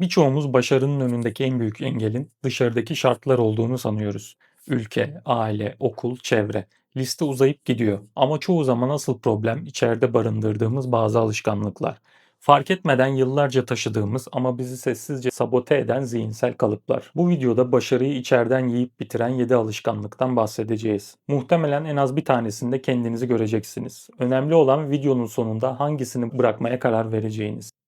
Birçoğumuz başarının önündeki en büyük engelin dışarıdaki şartlar olduğunu sanıyoruz. Ülke, aile, okul, çevre. Liste uzayıp gidiyor. Ama çoğu zaman asıl problem içeride barındırdığımız bazı alışkanlıklar. Fark etmeden yıllarca taşıdığımız ama bizi sessizce sabote eden zihinsel kalıplar. Bu videoda başarıyı içeriden yiyip bitiren 7 alışkanlıktan bahsedeceğiz. Muhtemelen en az bir tanesinde kendinizi göreceksiniz. Önemli olan videonun sonunda hangisini bırakmaya karar vereceğiniz.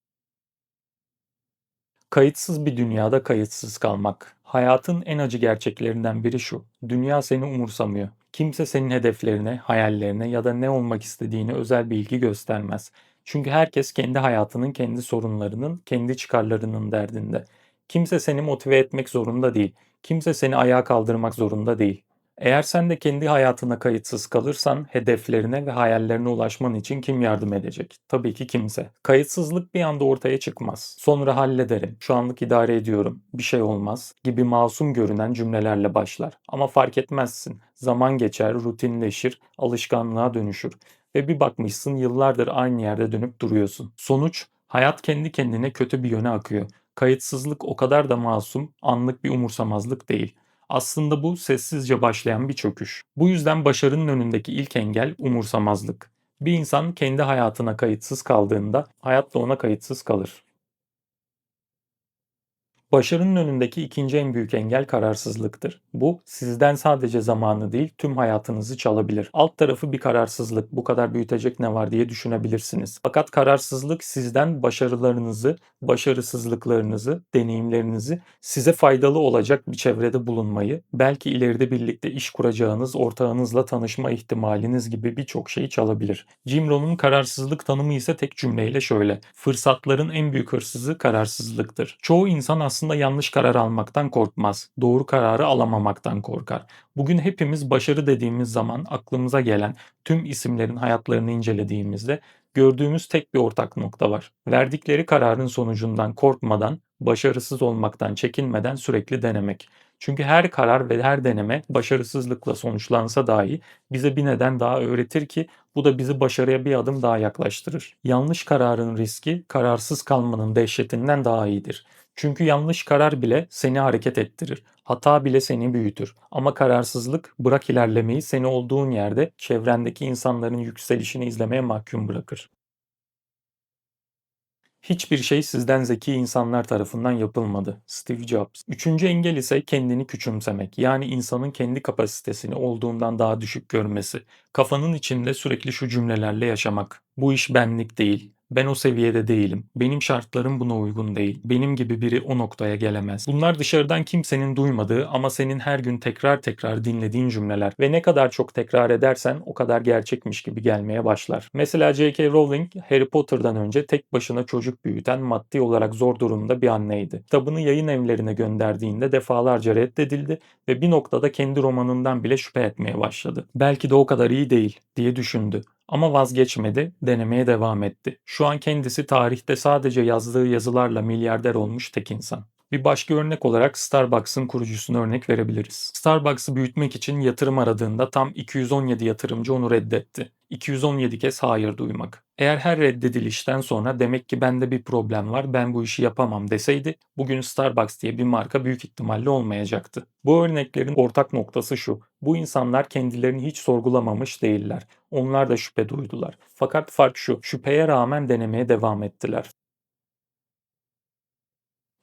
Kayıtsız bir dünyada kayıtsız kalmak. Hayatın en acı gerçeklerinden biri şu. Dünya seni umursamıyor. Kimse senin hedeflerine, hayallerine ya da ne olmak istediğine özel bir ilgi göstermez. Çünkü herkes kendi hayatının, kendi sorunlarının, kendi çıkarlarının derdinde. Kimse seni motive etmek zorunda değil. Kimse seni ayağa kaldırmak zorunda değil. Eğer sen de kendi hayatına kayıtsız kalırsan hedeflerine ve hayallerine ulaşman için kim yardım edecek? Tabii ki kimse. Kayıtsızlık bir anda ortaya çıkmaz. Sonra hallederim, şu anlık idare ediyorum, bir şey olmaz gibi masum görünen cümlelerle başlar. Ama fark etmezsin. Zaman geçer, rutinleşir, alışkanlığa dönüşür. Ve bir bakmışsın yıllardır aynı yerde dönüp duruyorsun. Sonuç, hayat kendi kendine kötü bir yöne akıyor. Kayıtsızlık o kadar da masum, anlık bir umursamazlık değil. Aslında bu sessizce başlayan bir çöküş. Bu yüzden başarının önündeki ilk engel umursamazlık. Bir insan kendi hayatına kayıtsız kaldığında hayat da ona kayıtsız kalır. Başarının önündeki ikinci en büyük engel kararsızlıktır. Bu sizden sadece zamanı değil tüm hayatınızı çalabilir. Alt tarafı bir kararsızlık. Bu kadar büyütecek ne var diye düşünebilirsiniz. Fakat kararsızlık sizden başarılarınızı, başarısızlıklarınızı, deneyimlerinizi size faydalı olacak bir çevrede bulunmayı, belki ileride birlikte iş kuracağınız ortağınızla tanışma ihtimaliniz gibi birçok şeyi çalabilir. Jim Rohn'un kararsızlık tanımı ise tek cümleyle şöyle. Fırsatların en büyük hırsızı kararsızlıktır. Çoğu insan aslında aslında yanlış karar almaktan korkmaz. Doğru kararı alamamaktan korkar. Bugün hepimiz başarı dediğimiz zaman aklımıza gelen tüm isimlerin hayatlarını incelediğimizde gördüğümüz tek bir ortak nokta var. Verdikleri kararın sonucundan korkmadan, başarısız olmaktan çekinmeden sürekli denemek. Çünkü her karar ve her deneme başarısızlıkla sonuçlansa dahi bize bir neden daha öğretir ki bu da bizi başarıya bir adım daha yaklaştırır. Yanlış kararın riski kararsız kalmanın dehşetinden daha iyidir. Çünkü yanlış karar bile seni hareket ettirir. Hata bile seni büyütür. Ama kararsızlık bırak ilerlemeyi seni olduğun yerde çevrendeki insanların yükselişini izlemeye mahkum bırakır. Hiçbir şey sizden zeki insanlar tarafından yapılmadı. Steve Jobs. Üçüncü engel ise kendini küçümsemek. Yani insanın kendi kapasitesini olduğundan daha düşük görmesi. Kafanın içinde sürekli şu cümlelerle yaşamak. Bu iş benlik değil. Ben o seviyede değilim. Benim şartlarım buna uygun değil. Benim gibi biri o noktaya gelemez. Bunlar dışarıdan kimsenin duymadığı ama senin her gün tekrar tekrar dinlediğin cümleler ve ne kadar çok tekrar edersen o kadar gerçekmiş gibi gelmeye başlar. Mesela J.K. Rowling Harry Potter'dan önce tek başına çocuk büyüten maddi olarak zor durumda bir anneydi. Kitabını yayın evlerine gönderdiğinde defalarca reddedildi ve bir noktada kendi romanından bile şüphe etmeye başladı. Belki de o kadar iyi değil diye düşündü. Ama vazgeçmedi, denemeye devam etti. Şu an kendisi tarihte sadece yazdığı yazılarla milyarder olmuş tek insan. Bir başka örnek olarak Starbucks'ın kurucusunu örnek verebiliriz. Starbucks'ı büyütmek için yatırım aradığında tam 217 yatırımcı onu reddetti. 217 kez hayır duymak. Eğer her reddedilişten sonra demek ki bende bir problem var ben bu işi yapamam deseydi bugün Starbucks diye bir marka büyük ihtimalle olmayacaktı. Bu örneklerin ortak noktası şu. Bu insanlar kendilerini hiç sorgulamamış değiller. Onlar da şüphe duydular. Fakat fark şu. Şüpheye rağmen denemeye devam ettiler.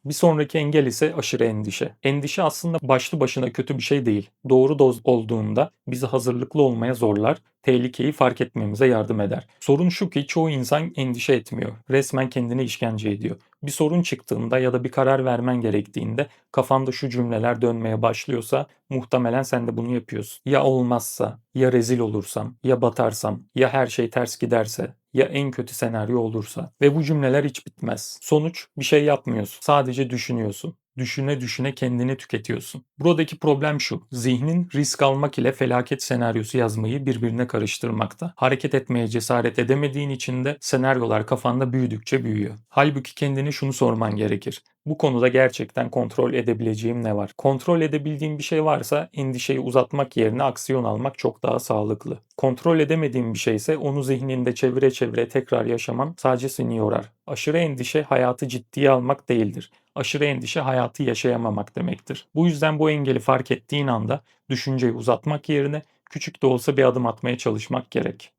Bir sonraki engel ise aşırı endişe. Endişe aslında başlı başına kötü bir şey değil. Doğru doz olduğunda bizi hazırlıklı olmaya zorlar, tehlikeyi fark etmemize yardım eder. Sorun şu ki çoğu insan endişe etmiyor. Resmen kendini işkence ediyor. Bir sorun çıktığında ya da bir karar vermen gerektiğinde kafanda şu cümleler dönmeye başlıyorsa muhtemelen sen de bunu yapıyorsun. Ya olmazsa, ya rezil olursam, ya batarsam, ya her şey ters giderse, ya en kötü senaryo olursa ve bu cümleler hiç bitmez. Sonuç bir şey yapmıyorsun. Sadece düşünüyorsun düşüne düşüne kendini tüketiyorsun. Buradaki problem şu. Zihnin risk almak ile felaket senaryosu yazmayı birbirine karıştırmakta. Hareket etmeye cesaret edemediğin için de senaryolar kafanda büyüdükçe büyüyor. Halbuki kendini şunu sorman gerekir. Bu konuda gerçekten kontrol edebileceğim ne var? Kontrol edebildiğim bir şey varsa endişeyi uzatmak yerine aksiyon almak çok daha sağlıklı. Kontrol edemediğim bir şeyse onu zihninde çevire çevire tekrar yaşaman sadece seni yorar. Aşırı endişe hayatı ciddiye almak değildir. Aşırı endişe hayatı yaşayamamak demektir. Bu yüzden bu engeli fark ettiğin anda düşünceyi uzatmak yerine küçük de olsa bir adım atmaya çalışmak gerek.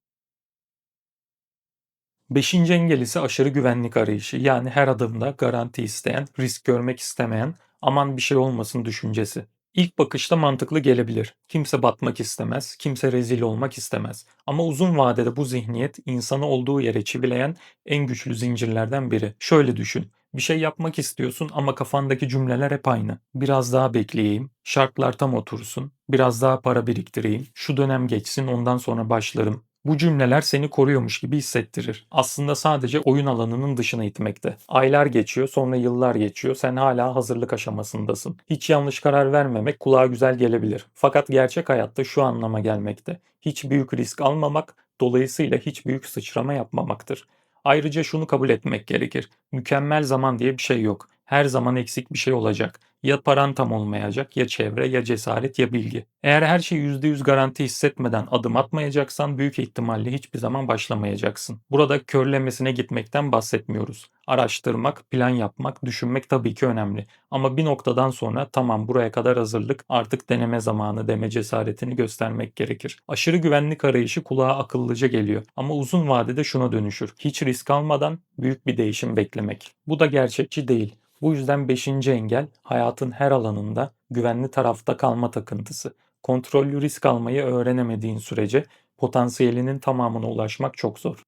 Beşinci engel ise aşırı güvenlik arayışı. Yani her adımda garanti isteyen, risk görmek istemeyen, aman bir şey olmasın düşüncesi. İlk bakışta mantıklı gelebilir. Kimse batmak istemez, kimse rezil olmak istemez. Ama uzun vadede bu zihniyet insanı olduğu yere çivileyen en güçlü zincirlerden biri. Şöyle düşün. Bir şey yapmak istiyorsun ama kafandaki cümleler hep aynı. Biraz daha bekleyeyim, şartlar tam otursun, biraz daha para biriktireyim, şu dönem geçsin ondan sonra başlarım. Bu cümleler seni koruyormuş gibi hissettirir. Aslında sadece oyun alanının dışına itmekte. Aylar geçiyor, sonra yıllar geçiyor. Sen hala hazırlık aşamasındasın. Hiç yanlış karar vermemek kulağa güzel gelebilir. Fakat gerçek hayatta şu anlama gelmekte. Hiç büyük risk almamak, dolayısıyla hiç büyük sıçrama yapmamaktır. Ayrıca şunu kabul etmek gerekir. Mükemmel zaman diye bir şey yok. Her zaman eksik bir şey olacak. Ya paran tam olmayacak, ya çevre, ya cesaret, ya bilgi. Eğer her şey %100 garanti hissetmeden adım atmayacaksan büyük ihtimalle hiçbir zaman başlamayacaksın. Burada körlemesine gitmekten bahsetmiyoruz. Araştırmak, plan yapmak, düşünmek tabii ki önemli. Ama bir noktadan sonra tamam buraya kadar hazırlık, artık deneme zamanı deme cesaretini göstermek gerekir. Aşırı güvenlik arayışı kulağa akıllıca geliyor ama uzun vadede şuna dönüşür. Hiç risk almadan büyük bir değişim beklemek. Bu da gerçekçi değil. Bu yüzden beşinci engel hayatın her alanında güvenli tarafta kalma takıntısı. Kontrollü risk almayı öğrenemediğin sürece potansiyelinin tamamına ulaşmak çok zor.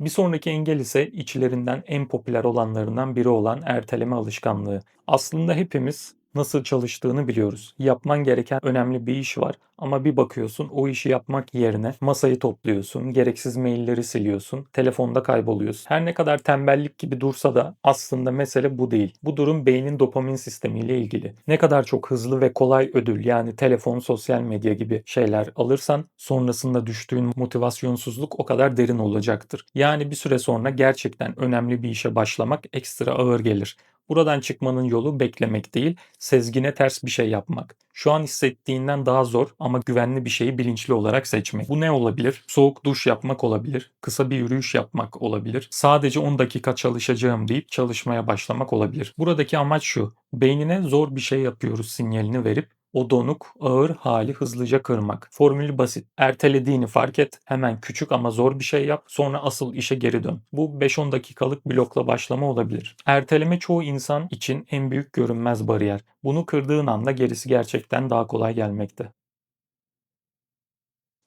Bir sonraki engel ise içlerinden en popüler olanlarından biri olan erteleme alışkanlığı. Aslında hepimiz nasıl çalıştığını biliyoruz. Yapman gereken önemli bir iş var ama bir bakıyorsun o işi yapmak yerine masayı topluyorsun, gereksiz mailleri siliyorsun, telefonda kayboluyorsun. Her ne kadar tembellik gibi dursa da aslında mesele bu değil. Bu durum beynin dopamin sistemiyle ilgili. Ne kadar çok hızlı ve kolay ödül yani telefon, sosyal medya gibi şeyler alırsan sonrasında düştüğün motivasyonsuzluk o kadar derin olacaktır. Yani bir süre sonra gerçekten önemli bir işe başlamak ekstra ağır gelir. Buradan çıkmanın yolu beklemek değil, sezgine ters bir şey yapmak. Şu an hissettiğinden daha zor ama güvenli bir şeyi bilinçli olarak seçmek. Bu ne olabilir? Soğuk duş yapmak olabilir, kısa bir yürüyüş yapmak olabilir, sadece 10 dakika çalışacağım deyip çalışmaya başlamak olabilir. Buradaki amaç şu, beynine zor bir şey yapıyoruz sinyalini verip o donuk, ağır hali hızlıca kırmak. Formülü basit. Ertelediğini fark et. Hemen küçük ama zor bir şey yap. Sonra asıl işe geri dön. Bu 5-10 dakikalık blokla başlama olabilir. Erteleme çoğu insan için en büyük görünmez bariyer. Bunu kırdığın anda gerisi gerçekten daha kolay gelmekte.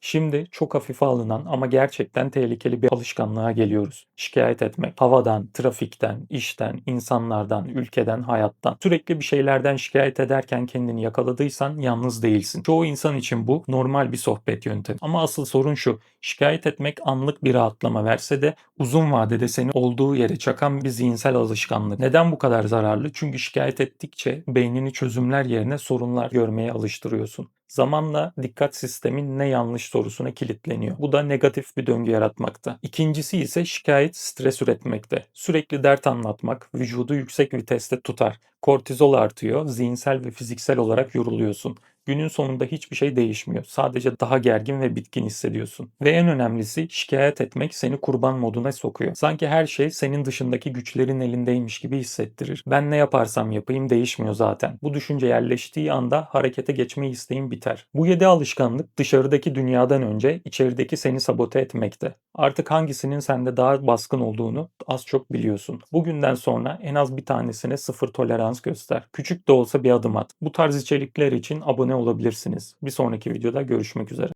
Şimdi çok hafife alınan ama gerçekten tehlikeli bir alışkanlığa geliyoruz. Şikayet etmek. Havadan, trafikten, işten, insanlardan, ülkeden, hayattan. Sürekli bir şeylerden şikayet ederken kendini yakaladıysan yalnız değilsin. Çoğu insan için bu normal bir sohbet yöntemi. Ama asıl sorun şu. Şikayet etmek anlık bir rahatlama verse de uzun vadede seni olduğu yere çakan bir zihinsel alışkanlık. Neden bu kadar zararlı? Çünkü şikayet ettikçe beynini çözümler yerine sorunlar görmeye alıştırıyorsun. Zamanla dikkat sistemin ne yanlış sorusuna kilitleniyor. Bu da negatif bir döngü yaratmakta. İkincisi ise şikayet stres üretmekte. Sürekli dert anlatmak vücudu yüksek viteste tutar. Kortizol artıyor, zihinsel ve fiziksel olarak yoruluyorsun. Günün sonunda hiçbir şey değişmiyor. Sadece daha gergin ve bitkin hissediyorsun. Ve en önemlisi şikayet etmek seni kurban moduna sokuyor. Sanki her şey senin dışındaki güçlerin elindeymiş gibi hissettirir. Ben ne yaparsam yapayım değişmiyor zaten. Bu düşünce yerleştiği anda harekete geçme isteğin biter. Bu yedi alışkanlık dışarıdaki dünyadan önce içerideki seni sabote etmekte. Artık hangisinin sende daha baskın olduğunu az çok biliyorsun. Bugünden sonra en az bir tanesine sıfır tolerans göster. Küçük de olsa bir adım at. Bu tarz içerikler için abone olabilirsiniz. Bir sonraki videoda görüşmek üzere.